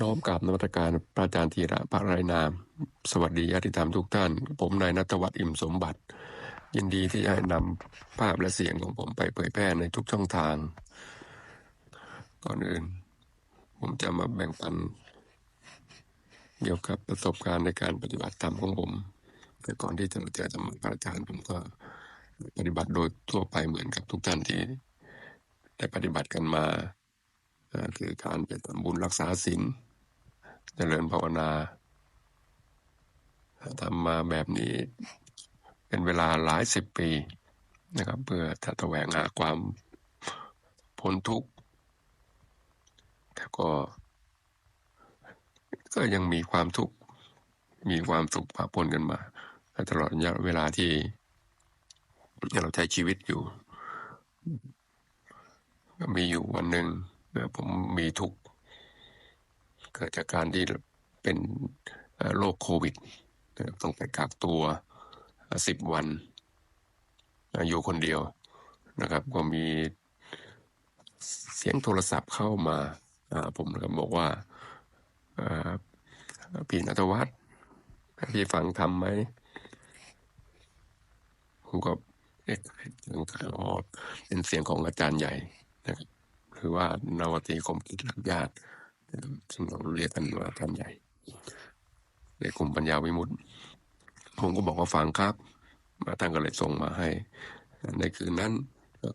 น้อมกราบนวัตการพระอาจารย์ธีระพระไรนาม สวัสดีญาติธรรมทุกท่าน ผมนายนัทวัฒน์อิ่มสมบัติ ยินดีที่จะนำภาพและเสียงของผมไปเผยแพร่ในทุกช่องทาง ก่อนอื่น ผมจะมาแบ่งปัน เกี่ยวกับประสบการณ์ในการปฏิบัติธรรมของผม แต่ก่อนที่จะมาเจอธรรมพระอาจารย์ผมก็ปฏิบัติโดยทั่วไปเหมือนกับทุกท่านที่ได้ปฏิบัติกันมาคือการไปทำบุญรักษาศีล เจริญภาวนาทำมาแบบนี้เป็นเวลาหลายสิบปีนะครับ เพื่อจะแสวงหาความพ้นทุกข์แต่ก็ ก็ยังมีความทุกข์มีความสุขปะปนกันมา ตลอดระยะเวลาที่เราใช้ชีวิตอยู่ก็มีอยู่วันหนึ่งผมมีทุกข์ กิดจากการที่เป็นโรคโควิดต้องไปกักตัวสิบวัน อยู่คนเดียวนะครับ ก็มีเสียงโทรศัพท์เข้ามาผมก็บอกว่าพี่นัทวัฒน์พี่ฟังทำไหมผมก็เอ๊ะเป็นเสียงของอาจารย์ใหญ่นะครับคือว่านาวตีคมกิจลักญาติ ซึ่งเราเรียกกันว่าท่านใหญ่ ในกลุ่มปัญญาวิมุตติผมก็บอกว่าฟังครับ มาท่านก็เลยส่งมาให้ ในคืนนั้น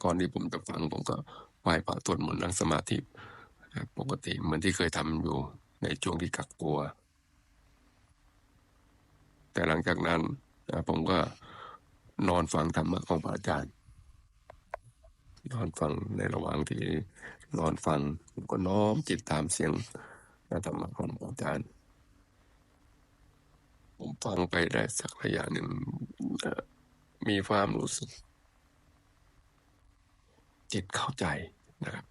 ก่อนที่ผมจะฟังผมก็ไหว้พระสวดมนต์นั่งสมาธิปกติเหมือนที่เคยทำอยู่ในช่วงที่กักตัว แต่หลังจากนั้นผมก็นอนฟังธรรมะของพระอาจารย์ นอนฟังในระหว่างที่นอนฟังก็น้อมจิตตามเสียงธรรมะของอาจารย์ผมฟังไปได้สักระยะหนึ่งมีความรู้สึก จิตเข้าใจนะครับ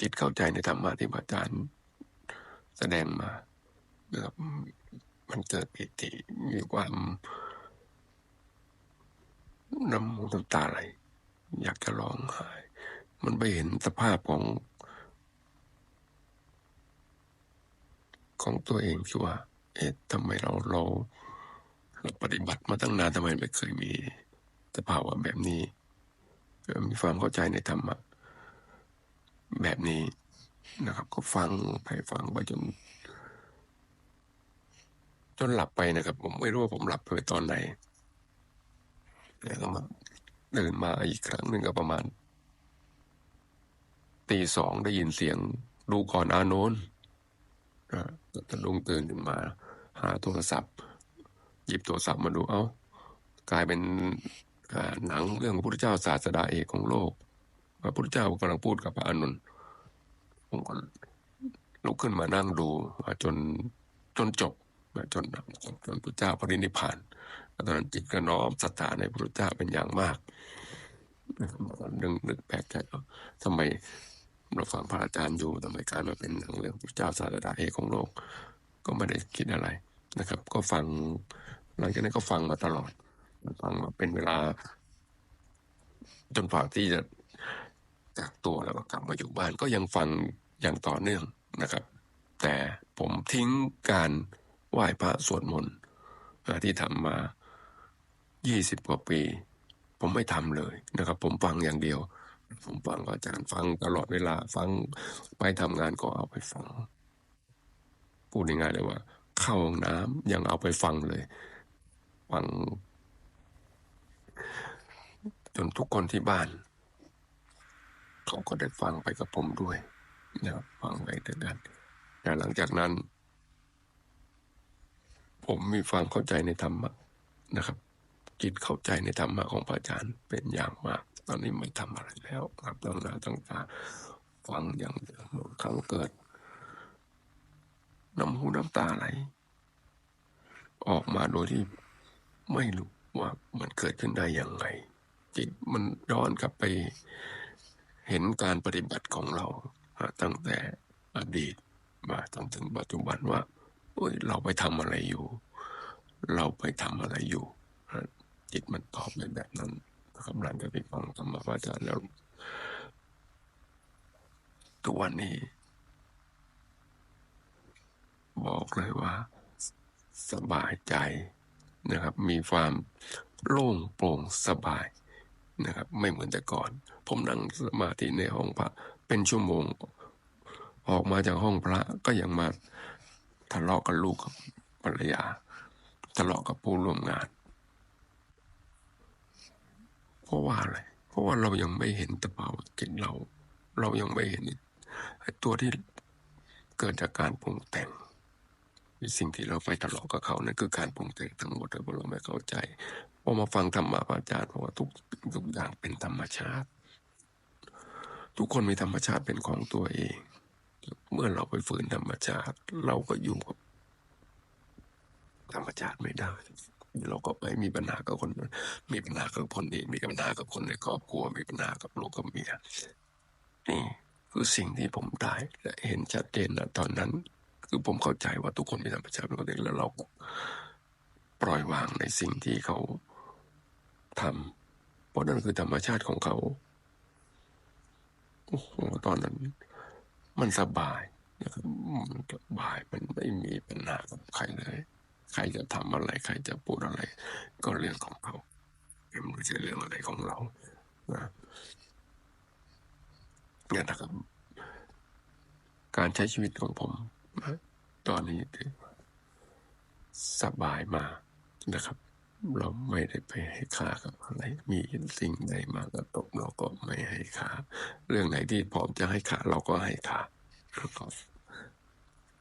จิตเข้าใจในธรรมะที่อาจารย์แสดงมานะครับมันเกิดปิติมีความน้ำมูน้ำตาไหล อยากจะร้องไห้ มันไปเห็นสภาพของ ของตัวเองที่ว่า เอ๊ะทำไมเราเราเราปฏิบัติมาตั้งนานทำไมไม่เคยมีสภาวะแบบนี้ มีความเข้าใจในธรรมะแบบนี้นะครับ ก็ฟังไปฟังไปจน จนหลับไปนะครับ ผมไม่รู้ว่าผมหลับไปตอนไหนแล้วก็มา ตื่นมาอีกครั้งหนึ่งก็ประมาณ ตีสองได้ยินเสียงดูก่อนอาโนนก็ลุงตื่นขึ้นมา หาโทรศัพท์ หยิบโทรศัพท์มาดูเอา้ากลายเป็นหนังเรื่องพระพุทธเจ้าศาสดาเอกของโลก พระพุทธเจ้ากำลังพูดกับพระอนุนผมก็ลุกขึ้นมานั่งดูจนจนจบ จนจนพระเจ้าปรินิพพานตอนนั้นจิตก็น้อมศรัทธาในพระเจ้าเป็นอย่างมากนึกนึกแปลกใจทำไมเราฟังพระอาจารย์อยู่ทำไมการมาเป็นหนังเรื่องพระเจ้าศาสดาเอกของโลก ก็ไม่ได้คิดอะไรนะครับ ก็ฟัง หลังจากนั้นก็ฟังมาตลอดฟังมาเป็นเวลา จนฝ่าที่จะจากตัวแล้วก็กลับมาอยู่บ้านก็ยังฟังอย่างต่อเนื่องนะครับ แต่ผมทิ้งการ ไหว้พระสวดมนต์ที่ทำมายี่สิบกว่าปี ผมไม่ทำเลยนะครับ ผมฟังอย่างเดียว ผมฟังอาจารย์ฟังตลอดเวลาฟังไปทำงานก็เอาไปฟัง พูดง่ายๆเลยว่า เข้าห้องน้ำยังเอาไปฟังเลย ฟัง จนทุกคนที่บ้านเขาก็ได้ฟังไปกับผมด้วยนะครับฟังไปด้วยกันแต่หลังจากนั้น ผมมีความเข้าใจในธรรมะนะครับ จิตเข้าใจในธรรมะของพระอาจารย์เป็นอย่างมาก ตอนนี้ไม่ทำอะไรแล้วครับตั้งหน้าตั้งตาฟังอย่างเดียวครั้งเกิดน้ำหูน้ำตาไหลออกมาโดยที่ไม่รู้ว่ามันเกิดขึ้นได้อย่างไร จิตมันย้อนกลับไปเห็นการปฏิบัติของเราตั้งแต่อดีตมาจนถึงปัจจุบันว่า เราไปทำอะไรอยู่ เราไปทำอะไรอยู่จิตมันตอบในแบบนั้นนะครับหลังจากที่ฟังธรรมะอาจารย์แล้วตัวนี้ บอกเลยว่า สบายใจนะครับ มีความโล่งโปร่งสบายนะครับ ไม่เหมือนแต่ก่อน ผมนั่งสมาธิในห้องพระเป็นชั่วโมง ออกมาจากห้องพระก็ยังมา ทะเลาะกับลูกกับภรรยา ทะเลาะกับผู้ร่วมงาน เพราะว่าอะไร เพราะว่าเรายังไม่เห็นตะเปากินเรา เรายังไม่เห็นตัวที่เกิดจากการปรุงแต่งสิ่งที่เราไปทะเลาะกับเขานั่นคือการปรุงแต่งทั้งหมดแต่เราไม่เข้าใจพอมาฟังธรรมะพระอาจารย์บอกว่าทุกทุกอย่างเป็นธรรมชาติ ทุกคนมีธรรมชาติเป็นของตัวเอง เมื่อเราไปฝืนธรรมชาติ เราก็อยู่กับธรรมชาติไม่ได้ เราก็ไปมีปัญหากับคนนั้นมีปัญหากับคนนี้มีปัญหากับคนในครอบครัว มีปัญหากับลูกกับเมียนี่คือสิ่งที่ผมได้และเห็นชัดเจนนะตอนนั้น คือผมเข้าใจว่าทุกคนมีธรรมชาติเป็นของตัวเองแล้วเราปล่อยวางในสิ่งที่เขาทำเพราะนั่นคือธรรมชาติของเขาโอ้โหตอนนั้น มันสบายมันสบายมันไม่มีปัญหากับใครเลย ใครจะทำอะไร ใครจะพูดอะไร ก็เรื่องของเขาไม่ใช่เรื่องอะไรของเรานะเนี่ยนะครับ การใช้ชีวิตของผมตอนนี้สบายมากนะครับ เราไม่ได้ไปให้ค่ากับอะไร มีสิ่งใดมากระตกเราก็ไม่ให้ค่า เรื่องไหนที่พร้อมจะให้ค่าเราก็ให้ค่าแล้วก็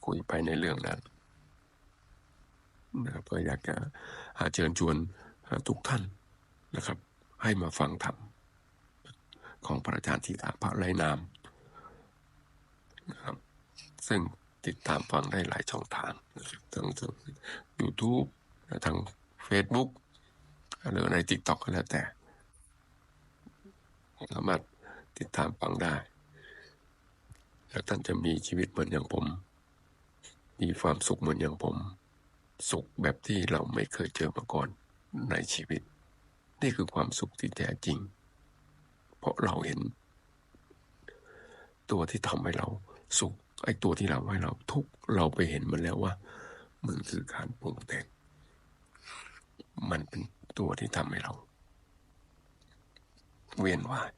คุยไปในเรื่องนั้นนะครับก็อยากจะหาเชิญชวนทุกท่านนะครับ ให้มาฟังธรรมของพระอาจารย์ทีอาพระไรนามนะครับ ซึ่งติดตามฟังได้หลายช่องทางทั้งทางยูทูบทาง Facebook หรือใน TikTok ก็แล้วแต่ สามารถติดตามฟังได้ แล้วท่านจะมีชีวิตเหมือนอย่างผม มีความสุขเหมือนอย่างผม สุขแบบที่เราไม่เคยเจอมาก่อนในชีวิต นี่คือความสุขที่แท้จริง เพราะเราเห็น ตัวที่ทำให้เราสุขไอ้ตัวที่เราให้เราทุกเราไปเห็นมันแล้วว่า มันคือการปรุงแต่ง มันเป็นตัวที่ทำให้เรา เวียนว่าย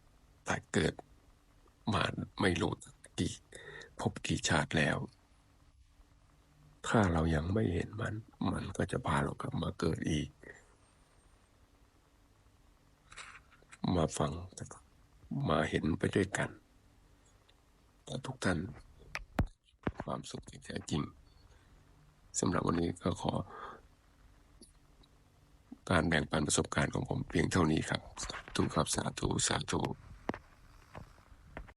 ตายเกิดมาไม่รู้กี่พบกี่ชาติแล้ว ถ้าเรายังไม่เห็นมัน มันก็จะพาเรากลับมาเกิดอีก มาฟังมาเห็นไปด้วยกันแต่ทุกท่านความสุขที่แท้จริงสำหรับวันนี้ก็ขอ การแบ่งปันประสบการณ์ของผมเพียงเท่านี้ครับทุกครับสาธุสาธุ